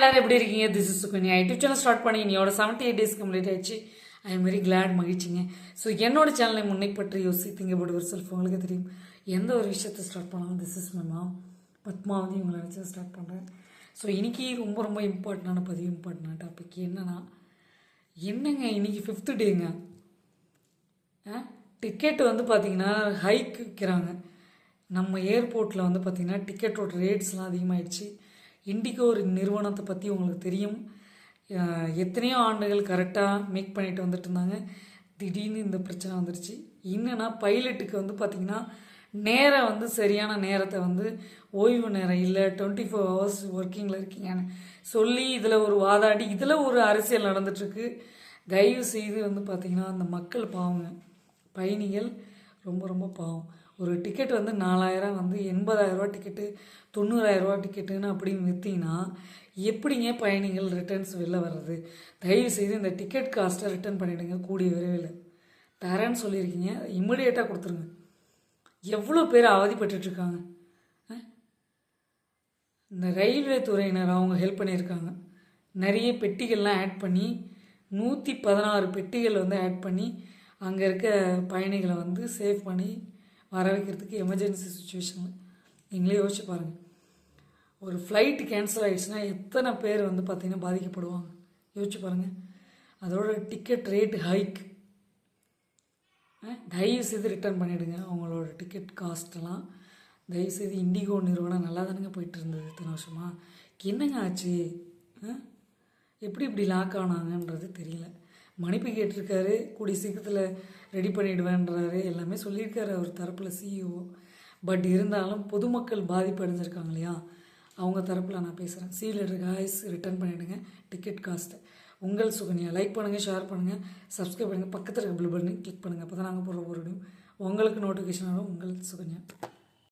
எல்லாரும் எப்படி இருக்கீங்க? This is Sukanya YouTube channel start பண்ணி என்னோட செவன்ட்டி எயிட் டேஸ் கம்ப்ளீட் ஆயிடுச்சு. ஐ எம் வெரி கிளாட் மகிழ்ச்சிங்க. ஸோ என்னோட சேனலை முன்னை பற்றி யோசி பட் ஒரு செல்ஃப் உங்களுக்கு தெரியும். எந்த ஒரு விஷயத்தை ஸ்டார்ட் பண்ணாலும் this is my mom Padmavathi உங்களை வச்சு ஸ்டார்ட் பண்ணுறேன் ஸோ இன்னைக்கு ரொம்ப ரொம்ப இம்பார்ட்டண்டான பதிவு இம்பார்ட்டண்டான டாபிக் என்னென்னா என்னங்க இன்னைக்கு ஃபிஃப்த்து டேங்க டிக்கெட் வந்து பார்த்தீங்கன்னா ஹைக் விற்கிறாங்க நம்ம ஏர்போர்ட்டில் வந்து பார்த்திங்கன்னா டிக்கெட்டோட ரேட்ஸ்லாம் அதிகமாகிடுச்சு இண்டிகோ ஒரு நிறுவனத்தை பற்றி உங்களுக்கு தெரியும். எத்தனையோ ஆண்டுகள் கரெக்டாக மேக் பண்ணிட்டு வந்துட்டு இருந்தாங்க. திடீர்னு இந்த பிரச்சனை வந்துடுச்சு என்னென்னா பைலட்டுக்கு வந்து பார்த்திங்கன்னா நேரம் வந்து சரியான நேரத்தை வந்து ஓய்வு நேரம் இல்லை டுவெண்ட்டி ஃபோர் ஹவர்ஸ் ஒர்க்கிங்கில் இருக்கீங்கன்னு சொல்லி இதில் ஒரு வாதாடி இதில் ஒரு அரசியல் நடந்துட்டுருக்கு. தயவு செய்து வந்து பார்த்திங்கன்னா அந்த மக்கள் பாவங்க பயணிகள் ரொம்ப ரொம்ப பாவம். ஒரு டிக்கெட் வந்து நாலாயிரம் வந்து எண்பதாயிரரூவா டிக்கெட்டு தொண்ணூறாயிரரூவா டிக்கெட்டுன்னு அப்படின்னு விற்றீங்கன்னா எப்படிங்க பயணிகள் ரிட்டர்ன்ஸ் வெளில வர்றது? தயவு செய்து இந்த டிக்கெட் காஸ்ட்டை ரிட்டர்ன் பண்ணிவிடுங்க கூடிய விரைவில். தரேன்னு சொல்லியிருக்கீங்க இம்மிடியேட்டாக கொடுத்துருங்க. எவ்வளோ பேர் அவதிப்பட்டுருக்காங்க இந்த ரயில்வே துறையினர் அவங்க ஹெல்ப் பண்ணியிருக்காங்க. நிறைய பெட்டிகள்லாம் ஆட் பண்ணி நூற்றி பதினாறு பெட்டிகள் வந்து ஆட் பண்ணி அங்கே இருக்க பயணிகளை வந்து சேவ் பண்ணி வர வைக்கிறதுக்கு எமர்ஜென்சி சுச்சுவேஷன் நீங்களே யோசிச்சு பாருங்கள் ஒரு ஃப்ளைட்டு கேன்சல் ஆகிடுச்சுன்னா எத்தனை பேர் வந்து பார்த்திங்கன்னா பாதிக்கப்படுவாங்க? யோசிச்சு பாருங்கள் அதோட டிக்கெட் ரேட் ஹைக் தயவு செய்து ரிட்டர்ன் பண்ணிவிடுங்க அவங்களோட டிக்கெட் காஸ்ட்டெல்லாம் தயவு செய்து இண்டிகோ நிறுவனம் நல்லா தானுங்க போயிட்டு இருந்தது இத்தனை வருஷமா. என்னங்க ஆச்சு? ஆ? எப்படி இப்படி லாக் ஆனாங்கன்றது தெரியல. மன்னிப்பு கேட்டிருக்காரு. கூடிய சீக்கிரத்தில் ரெடி பண்ணிடுவேன்றாரு. எல்லாமே சொல்லியிருக்காரு அவர் தரப்பில் சிஇஓ பட் இருந்தாலும் பொதுமக்கள் பாதிப்பு அடைஞ்சிருக்காங்க இல்லையா? அவங்க தரப்பில் நான் பேசுகிறேன் சி லெட்டர் காய்ஸ் ரிட்டர்ன் பண்ணிவிடுங்க டிக்கெட் காஸ்ட்டு உங்கள் சுகன்யா. லைக் பண்ணுங்கள் ஷேர் பண்ணுங்கள் சப்ஸ்கிரைப் பண்ணுங்கள் பக்கத்தில் இருக்க பில் பண்ணி கிளிக் பண்ணுங்கள் அப்போ தான் நாங்கள் போடுற ஒரு உங்களுக்கு நோட்டிஃபிகேஷன் வரும். உங்கள் சுகன்யா.